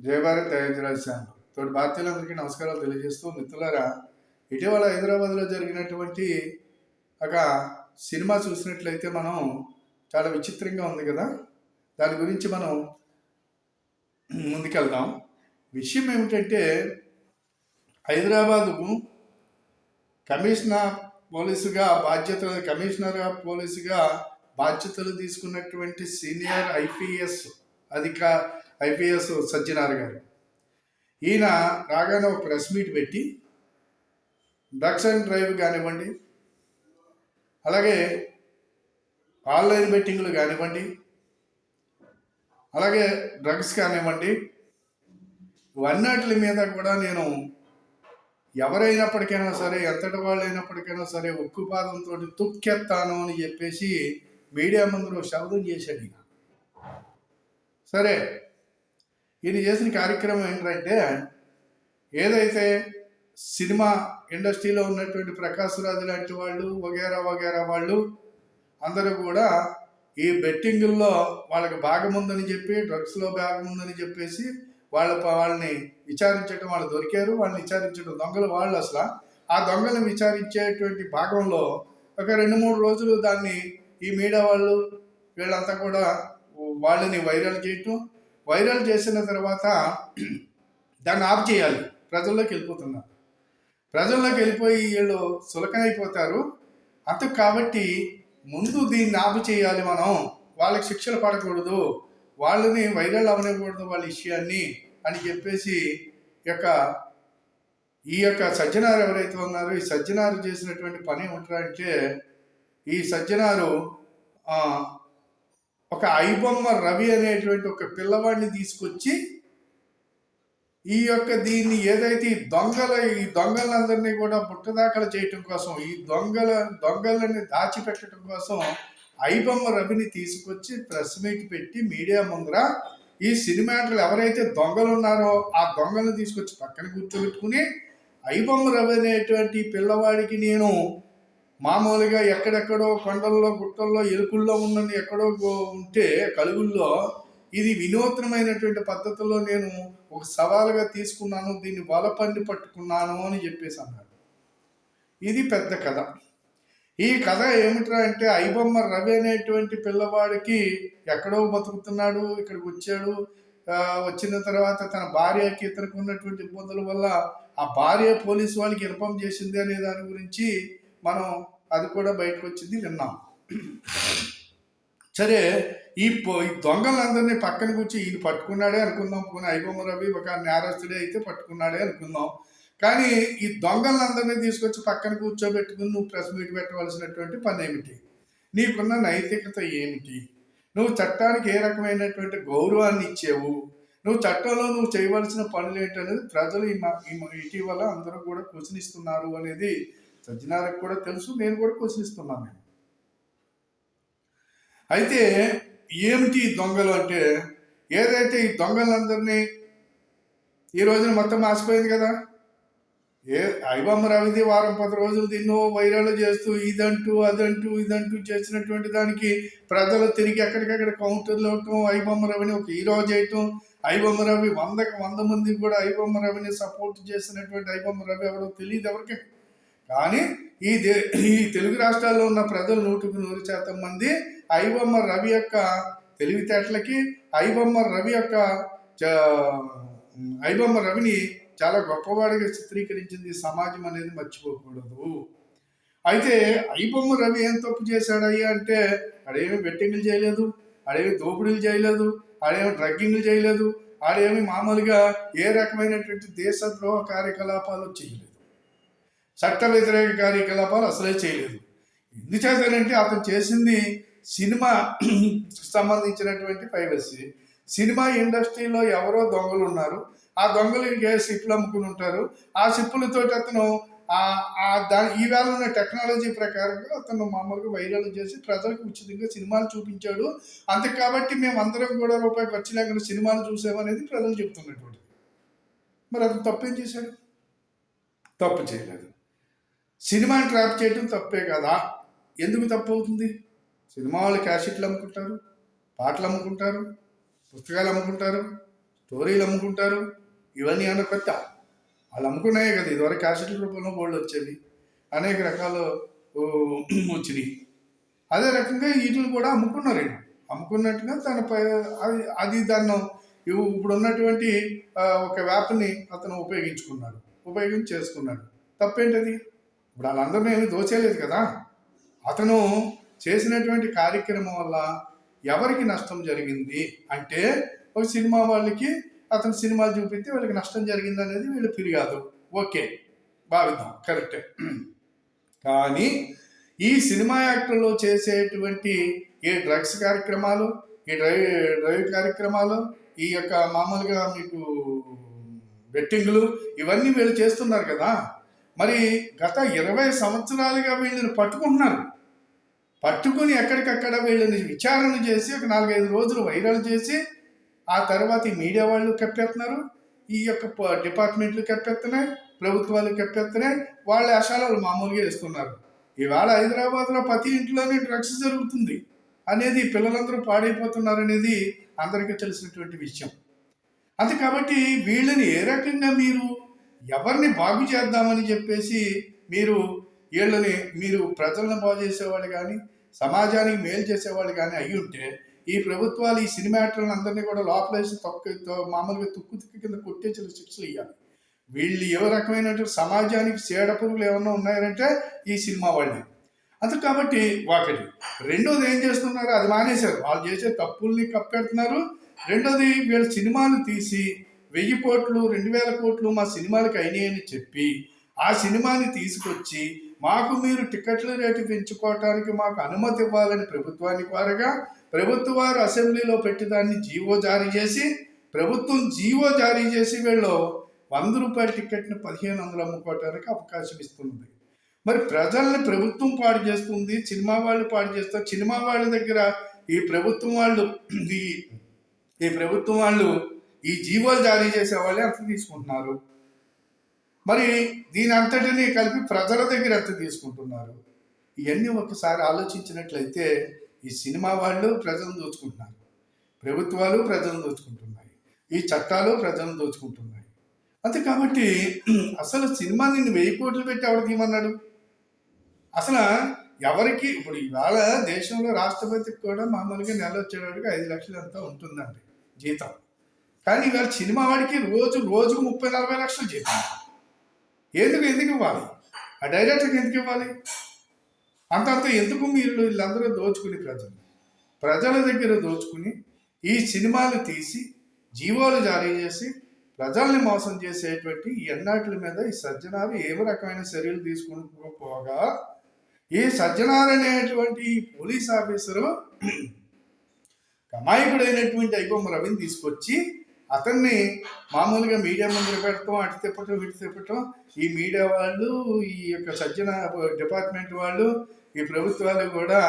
జయభారత్ దయాజరాజాను తోటి భారతీయులందరికీ నమస్కారాలు తెలియజేస్తూ మిత్రులారా ఇటీవల హైదరాబాద్లో జరిగినటువంటి ఒక సినిమా చూసినట్లయితే మనం చాలా విచిత్రంగా ఉంది కదా. దాని గురించి మనం ముందుకెళ్దాం. విషయం ఏమిటంటే హైదరాబాదు కమిషనర్ పోలీసుగా బాధ్యతలు కమిషనర్ పోలీసుగా బాధ్యతలు తీసుకున్నటువంటి సీనియర్ ఐపీఎస్ అధిక ఐపీఎస్ సజ్జనార్ గారు. ఈయన రాగానే ఒక ప్రెస్ మీట్ పెట్టి డ్రగ్స్ అండ్ డ్రైవ్ కానివ్వండి అలాగే ఆన్లైన్ బెట్టింగ్లు కానివ్వండి అలాగే డ్రగ్స్ కానివ్వండి ఇవన్నిటి మీద కూడా నేను ఎవరైనప్పటికైనా సరే ఎంతటి వాళ్ళు అయినప్పటికైనా సరే ఉక్కుపాదంతో తుక్కెత్తాను అని చెప్పేసి మీడియా ముందు శబ్దం చేశాడు సరే ఈయన చేసిన కార్యక్రమం ఏంటంటే ఏదైతే సినిమా ఇండస్ట్రీలో ఉన్నటువంటి ప్రకాశ్ రాజు లాంటి వాళ్ళు వగేరా వగేరా వాళ్ళు అందరూ కూడా ఈ బెట్టింగుల్లో వాళ్ళకి భాగం ఉందని చెప్పి డ్రగ్స్లో భాగం ఉందని చెప్పేసి వాళ్ళ వాళ్ళని విచారించడం వాళ్ళు దొరికారు. వాళ్ళని విచారించడం దొంగలు వాళ్ళు అసలు. ఆ దొంగలను విచారించేటువంటి భాగంలో ఒక రెండు మూడు రోజులు దాన్ని ఈ మీడియా వాళ్ళు వీళ్ళంతా కూడా వాళ్ళని వైరల్ చేయటం వైరల్ చేసిన తర్వాత దాన్ని ఆఫ్ చేయాలి. ప్రజల్లోకి వెళ్ళిపోతున్నారు. ప్రజల్లోకి వెళ్ళిపోయి వీళ్ళు సులకనైపోతారు అంతకు కాబట్టి ముందు దీన్ని ఆపు చేయాలి మనం. వాళ్ళకి శిక్షలు పడకూడదు. వాళ్ళని వైరల్ అవనివ్వకూడదు వాళ్ళ విషయాన్ని అని చెప్పేసి యొక్క ఈ యొక్క సజ్జనారు ఎవరైతే ఉన్నారో ఈ సజ్జనారు చేసినటువంటి పని ఏమిటంటే ఈ సజ్జనారు ఒక ఐబొమ్మ రవి అనేటువంటి ఒక పిల్లవాడిని తీసుకొచ్చి ఈ యొక్క దీన్ని ఏదైతే ఈ దొంగల ఈ దొంగలందరినీ కూడా బుట్టదాఖలు చేయటం కోసం ఈ దొంగల దొంగలని దాచిపెట్టడం కోసం ఐబొమ్మ రవిని తీసుకొచ్చి ప్రెస్ మీట్ పెట్టి మీడియా ముందర ఈ సినిమాటలు ఎవరైతే దొంగలు ఉన్నారో ఆ దొంగలను తీసుకొచ్చి పక్కన కూర్చోబెట్టుకుని ఐబొమ్మ రవి అనేటువంటి పిల్లవాడికి నేను మామూలుగా ఎక్కడెక్కడో కొండల్లో గుట్టల్లో ఎలుకుల్లో ఉన్నది ఎక్కడో ఉంటే కలుగుల్లో ఇది వినూత్నమైనటువంటి పద్ధతిలో నేను ఒక సవాలుగా తీసుకున్నాను దీన్ని వలపండి పట్టుకున్నాను అని చెప్పేసి అన్నాడు. ఇది పెద్ద కథ. ఈ కథ ఏమిట్రా అంటే ఐబొమ్మ రవి అనేటువంటి పిల్లవాడికి ఎక్కడో బతుకుతున్నాడు ఇక్కడికి వచ్చాడు. వచ్చిన తర్వాత తన భార్యకి ఇతనికి ఉన్నటువంటి ఇబ్బందుల వల్ల ఆ భార్య పోలీసు వాళ్ళకి ఇన్ఫామ్ చేసింది అనే దాని గురించి మనం అది కూడా బయటకు వచ్చింది విన్నాం. సరే ఈ దొంగలందరినీ పక్కన కూర్చి ఈయన పట్టుకున్నాడే అనుకుందాం పోనీ ఐబొమ్మ రవి ఒక నేరస్తుడే అయితే పట్టుకున్నాడే అనుకుందాం. కానీ ఈ దొంగలందరినీ తీసుకొచ్చి పక్కన కూర్చోబెట్టుకుని నువ్వు ప్రెస్ మీట్ పెట్టవలసినటువంటి పని ఏమిటి నీకున్న నైతికత ఏమిటి? నువ్వు చట్టానికి ఏ రకమైనటువంటి గౌరవాన్ని ఇచ్చేవు? నువ్వు చట్టంలో నువ్వు చేయవలసిన పనులు ఏంటనేది ప్రజలు ఈ ఇటీవల అందరూ కూడా ప్రశ్నిస్తున్నారు అనేది సజ్జనారికి కూడా తెలుసు నేను కూడా క్వశ్చనిస్తున్నాను నేను. అయితే ఏమిటి ఈ దొంగలు అంటే ఏదైతే ఈ దొంగలందరినీ ఈ రోజున మొత్తం మాసిపోయింది కదా? ఏ ఐబమ్మ రవిది వారం పది రోజులు దీన్నో వైరల్ చేస్తూ ఇదంటూ అదంటూ ఇదంటూ చేసినటువంటి దానికి ప్రజలు తిరిగి ఎక్కడికక్కడ కౌంటర్లు ఇవ్వటం ఐబమ్మ రవిని ఒక హీరో చేయటం ఐబమ్మ రవి వందకు వంద మంది కూడా ఐబమ్మ రవిని సపోర్ట్ చేసినటువంటి ఐబమ్మ రవి ఎవరో తెలియదు ఎవరికి? కానీ ఈ దే ఈ తెలుగు రాష్ట్రాల్లో ఉన్న ప్రజలు నూటికి నూరు శాతం మంది ఐబొమ్మ రవి యొక్క తెలివితేటలకి ఐబొమ్మ రవి యొక్క చ- ఐబొమ్మ రవిని చాలా గొప్పవాడిగా చిత్రీకరించింది సమాజం అనేది మర్చిపోకూడదు. అయితే ఐబొమ్మ రవి ఏం తప్పు చేశాడయ్యా అంటే ఆడేమి బెట్టింగ్లు చేయలేదు ఆడేమి దోపిడీలు చేయలేదు ఆడేమి డ్రగ్గింగ్లు చేయలేదు ఆడేమి మామూలుగా ఏ రకమైనటువంటి దేశద్రోహ కార్యకలాపాలు చేయలేదు. చట్ట వ్యతిరేక కార్యకలాపాలు అసలే చేయలేదు. ఎందుచేతనంటే అతను చేసింది సినిమా సంబంధించినటువంటి పైరసీ సినిమా ఇండస్ట్రీలో ఎవరో దొంగలు ఉన్నారు. ఆ దొంగలకి సిప్పులు అమ్ముకుని ఉంటారు? ఆ సిప్పులతో అతను ఆ దా ఈవేళ ఉన్న టెక్నాలజీ ప్రకారంగా అతను మామూలుగా వైరల్ చేసి ప్రజలకు ఉచితంగా సినిమాలు చూపించాడు. అంతే కాబట్టి మేము అందరం కూడా రూపాయి ఖర్చు లేకుండా సినిమాలు చూసామనేది ప్రజలు చెప్తున్నటువంటి మరి అతను తప్పేం చేశాడు? తప్పు చేయలేదు. సినిమాని ట్రాప్ చేయటం తప్పే కదా. ఎందుకు తప్పు అవుతుంది? సినిమా వాళ్ళు క్యాసెట్లు అమ్ముకుంటారు పాటలు అమ్ముకుంటారు పుస్తకాలు అమ్ముకుంటారు స్టోరీలు అమ్ముకుంటారు ఇవన్నీ అన్న కొత్త? వాళ్ళు అమ్ముకున్నాయే కదా. ఇదివరకు క్యాసెట్ రూపంలో బోర్డు వచ్చేది అనేక రకాలు వచ్చినాయి. అదే రకంగా వీటిని కూడా అమ్ముకున్నారు అమ్ముకున్నట్టుగా తన పై- అది అది దాన్ని ఇప్పుడు ఉన్నటువంటి ఒక వ్యాప్ని అతను ఉపయోగించుకున్నాడు. ఉపయోగించి చేసుకున్నాడు. తప్పేంటది? ఇప్పుడు వాళ్ళందరినీ ఏమీ దోచేయలేదు కదా. అతను చేసినటువంటి కార్యక్రమం వల్ల ఎవరికి నష్టం జరిగింది అంటే ఒక సినిమా వాళ్ళకి అతను సినిమాలు చూపిస్తే వీళ్ళకి నష్టం జరిగింది అనేది వీళ్ళు ఫిర్యాదు. ఓకే. భావిద్దాం. కరెక్ట్. కానీ ఈ సినిమా యాక్టర్లో చేసేటువంటి ఏ డ్రగ్స్ కార్యక్రమాలు ఈ డ్రైవ్ డ్రైవ్ కార్యక్రమాలు ఈ యొక్క మామూలుగా మీకు బెట్టింగ్లు ఇవన్నీ వీళ్ళు చేస్తున్నారు కదా. మరి గత ఇరవై సంవత్సరాలుగా వీళ్ళని పట్టుకుంటున్నారు. పట్టుకుని ఎక్కడికక్కడ వీళ్ళని విచారణ చేసి ఒక నాలుగైదు రోజులు వైరల్ చేసి ఆ తర్వాత ఈ మీడియా వాళ్ళు కప్పేస్తున్నారు ఈ యొక్క ప- డిపార్ట్మెంట్లు కప్పేస్తున్నాయి ప్రభుత్వాలు కప్పేస్తున్నాయి వాళ్ళ అశాలాలు మామూలుగా వేస్తున్నారు. ఇవాళ హైదరాబాద్లో ప్రతి ఇంట్లోనే డ్రగ్స్ జరుగుతుంది అనేది పిల్లలందరూ పాడైపోతున్నారు అనేది అందరికీ తెలిసినటువంటి విషయం. అది కాబట్టి వీళ్ళని ఏ రకంగా మీరు ఎవరిని బాగు చేద్దామని చెప్పేసి మీరు వీళ్ళని మీరు ప్రజలను బాగు చేసేవాళ్ళు కానీ సమాజానికి మేలు చేసేవాళ్ళు కానీ అయి ఉంటే ఈ ప్రభుత్వాలు ఈ సినిమాటర్లు అందరినీ కూడా లోపలేసి తొక్క మామూలుగా తుక్కు తుక్కు కింద కొట్టేసిన శిక్షలు ఇవ్వాలి వీళ్ళు ఏ రకమైనటువంటి సమాజానికి చీడ పురుగులు ఏమన్నా ఉన్నాయంటే ఈ సినిమా వాళ్ళే. అంత కాబట్టి ఒకటి రెండోది ఏం చేస్తున్నారు? అది మానేశారు. వాళ్ళు చేసే తప్పుల్ని కప్పెడుతున్నారు. రెండోది వీళ్ళ సినిమాలు తీసి వెయ్యి కోట్లు రెండు వేల కోట్లు మా సినిమాలకు అయినాయని చెప్పి ఆ సినిమాని తీసుకొచ్చి మాకు మీరు టికెట్ల రేటు పెంచుకోవటానికి మాకు అనుమతి ఇవ్వాలని ప్రభుత్వానికి వారుగా ప్రభుత్వ వారు అసెంబ్లీలో పెట్టి దాన్ని జీవో జారీ చేసి ప్రభుత్వం జీవో జారీ చేసి వీళ్ళు వంద రూపాయల టికెట్ని పదిహేను వందలు అమ్ముకోవటానికి అవకాశం ఇస్తుంది. మరి ప్రజల్ని ప్రభుత్వం పాడు చేస్తుంది సినిమా వాళ్ళు పాడు చేస్తారు. సినిమా వాళ్ళ దగ్గర ఈ ప్రభుత్వం వాళ్ళు ఈ ఈ ప్రభుత్వం వాళ్ళు ఈ జీవోలు జారీ చేసే వాళ్ళే అంత తీసుకుంటున్నారు. మరి దీని అంతటిని కలిపి ప్రజల దగ్గర ఎంత తీసుకుంటున్నారు. ఇవన్నీ ఒకసారి ఆలోచించినట్లయితే ఈ సినిమా వాళ్ళు ప్రజలను దోచుకుంటున్నారు. ప్రభుత్వాలు ప్రజలను దోచుకుంటున్నాయి. ఈ చట్టాలు ప్రజలను దోచుకుంటున్నాయి. అంతే కాబట్టి అసలు సినిమా నిన్ను వెయ్యి కోట్లు పెట్టి ఎవరు తీయమన్నాడు? అసలు ఎవరికి ఇప్పుడు ఇవాళ దేశంలో రాష్ట్రపతికి కూడా మామూలుగా నెల వచ్చేవాడికి ఐదు లక్షలు అంతా ఉంటుందండి జీతం. కానీ ఇవాళ సినిమా వాడికి రోజు రోజుకు ముప్పై నలభై లక్షలు జీతం ఎందుకు ఎందుకు ఇవ్వాలి? ఆ డైరెక్టర్కి ఎందుకు ఇవ్వాలి? అంతంత ఎందుకు మీరు వీళ్ళందరూ దోచుకుని ప్రజలు? ప్రజల దగ్గర దోచుకుని ఈ సినిమాలు తీసి జీవోలు జారీ చేసి ప్రజల్ని మోసం చేసేటువంటి ఈ ఎన్నాట్ల మీద ఈ సజ్జనాలు ఏ రకమైన చర్యలు తీసుకుని ఈ సజ్జనార్ అనేటువంటి ఈ పోలీస్ ఆఫీసరు అమాయకుడైనటువంటి అయిపోమ్మ రవిని తీసుకొచ్చి అతన్ని మామూలుగా మీడియా ముందు పెడతాం అటు తిప్పటం ఇటు తిప్పటం. ఈ మీడియా వాళ్ళు ఈ యొక్క సజ్జన డిపార్ట్మెంట్ వాళ్ళు ఈ ప్రభుత్వాలు కూడా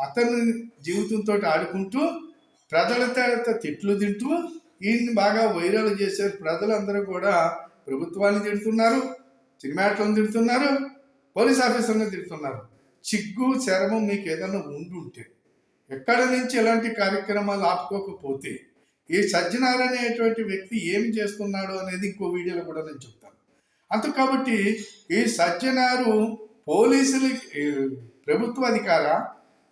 అతని జీవితంతో ఆడుకుంటూ ప్రజల తిట్లు తింటూ ఈయన్ని బాగా వైరల్ చేశారు ప్రజలందరూ కూడా ప్రభుత్వాన్ని తిడుతున్నారు సినిమాటలను తిడుతున్నారు పోలీస్ ఆఫీసర్ని తిడుతున్నారు. చిగ్గు చర్మం మీకు ఏదైనా ఉండుంటే ఎక్కడ నుంచి ఇలాంటి కార్యక్రమాలు ఆపుకోకపోతే ఈ సజ్జనార్ అనేటువంటి వ్యక్తి ఏమి చేస్తున్నాడు అనేది ఇంకో వీడియోలో కూడా నేను చెప్తాను. అంత కాబట్టి ఈ సజ్జనారు పోలీసులు ప్రభుత్వ అధికారా?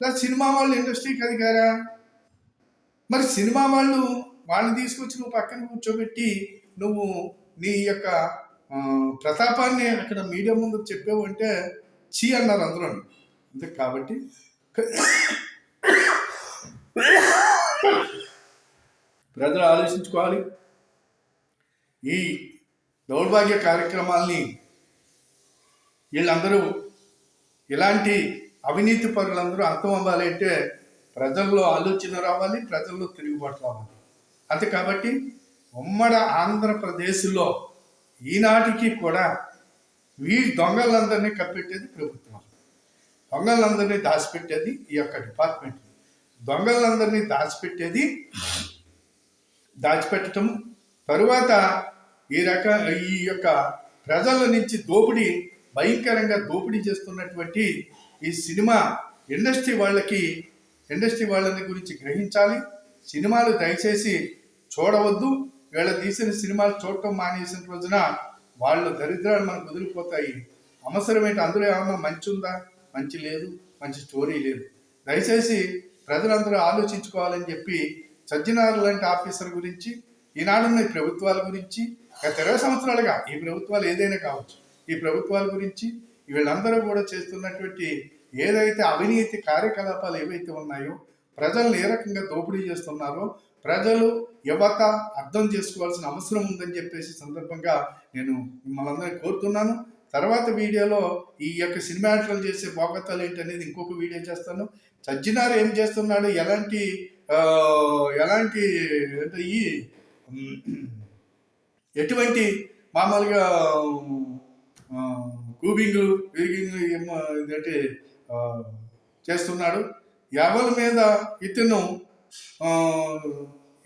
లేదా సినిమా వాళ్ళు ఇండస్ట్రీకి అధికారా? మరి సినిమా వాళ్ళు వాళ్ళని తీసుకొచ్చి నువ్వు పక్కన కూర్చోబెట్టి నువ్వు నీ యొక్క ప్రతాపాన్ని అక్కడ మీడియా ముందు చెప్పావు అంటే చీ అన్నారు అందరూ అంతే కాబట్టి ప్రజలు ఆలోచించుకోవాలి. ఈ దౌర్భాగ్య కార్యక్రమాల్ని వీళ్ళందరూ ఇలాంటి అవినీతి పరులందరూ అంతం అవ్వాలి అంటే ప్రజల్లో ఆలోచన రావాలి ప్రజల్లో తిరుగుబాటు రావాలి. అంతే కాబట్టి ఉమ్మడ ఆంధ్రప్రదేశ్లో ఈనాటికి కూడా వీ దొంగలందరినీ కప్పెట్టేది ప్రభుత్వం. దొంగలందరినీ దాచిపెట్టేది ఈ యొక్క డిపార్ట్మెంట్. దొంగలందరినీ దాచిపెట్టేది దాచిపెట్టడం తరువాత ఈ రక ఈ యొక్క ప్రజల నుంచి దోపిడీ భయంకరంగా దోపిడీ చేస్తున్నటువంటి ఈ సినిమా ఇండస్ట్రీ వాళ్ళకి ఇండస్ట్రీ వాళ్ళని గురించి గ్రహించాలి. సినిమాలు దయచేసి చూడవద్దు. వీళ్ళ తీసిన సినిమాలు చూడటం మానేసిన రోజున వాళ్ళ దరిద్రాలు మనకు వదిలిపోతాయి. అవసరం ఏంటి? అందులో ఏమన్నా మంచి ఉందా? మంచి లేదు. మంచి స్టోరీ లేదు. దయచేసి ప్రజలందరూ ఆలోచించుకోవాలని చెప్పి సజ్జనారు లాంటి ఆఫీసర్ గురించి ఈనాడున్న ఈ ప్రభుత్వాల గురించి గత ఇరవై సంవత్సరాలుగా ఈ ప్రభుత్వాలు ఏదైనా కావచ్చు ఈ ప్రభుత్వాల గురించి వీళ్ళందరూ కూడా చేస్తున్నటువంటి ఏదైతే అవినీతి కార్యకలాపాలు ఏవైతే ఉన్నాయో ప్రజలను ఏ రకంగా దోపిడీ చేస్తున్నారో ప్రజలు యువత అర్థం చేసుకోవాల్సిన అవసరం ఉందని చెప్పేసి సందర్భంగా నేను మిమ్మల్ని అందరినీ కోరుతున్నాను. తర్వాత వీడియోలో ఈ యొక్క సినిమాటలు చేసే భోగతాలు ఏంటి అనేది ఇంకొక వీడియో చేస్తాను. సజ్జనారు ఏం చేస్తున్నాడు? ఎలాంటి ఎలాంటి అంటే ఈ ఎటువంటి మామూలుగా కూబింగ్లు విరిగింగ్లు ఏమో చేస్తున్నాడు. ఎవరి మీద ఇతను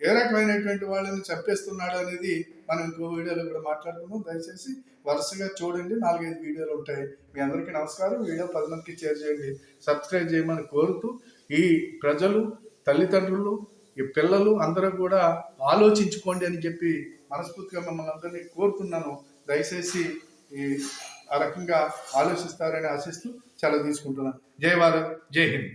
ఏ రకమైనటువంటి వాళ్ళని చంపేస్తున్నాడు అనేది మనం ఇంకో వీడియోలో కూడా మాట్లాడుకుందాం. దయచేసి వరుసగా చూడండి. నాలుగైదు వీడియోలు ఉంటాయి. మీ అందరికీ నమస్కారం. వీడియో పది మందికి షేర్ చేయండి. సబ్స్క్రైబ్ చేయమని కోరుతూ ఈ ప్రజలు తల్లిదండ్రులు ఈ పిల్లలు అందరూ కూడా ఆలోచించుకోండి అని చెప్పి మనస్ఫూర్తిగా మిమ్మల్ని అందరినీ కోరుతున్నాను. దయచేసి ఈ ఆ రకంగా ఆలోచిస్తారని ఆశిస్తూ చాలా తీసుకుంటున్నాను. జై భారత్ జై హింద్.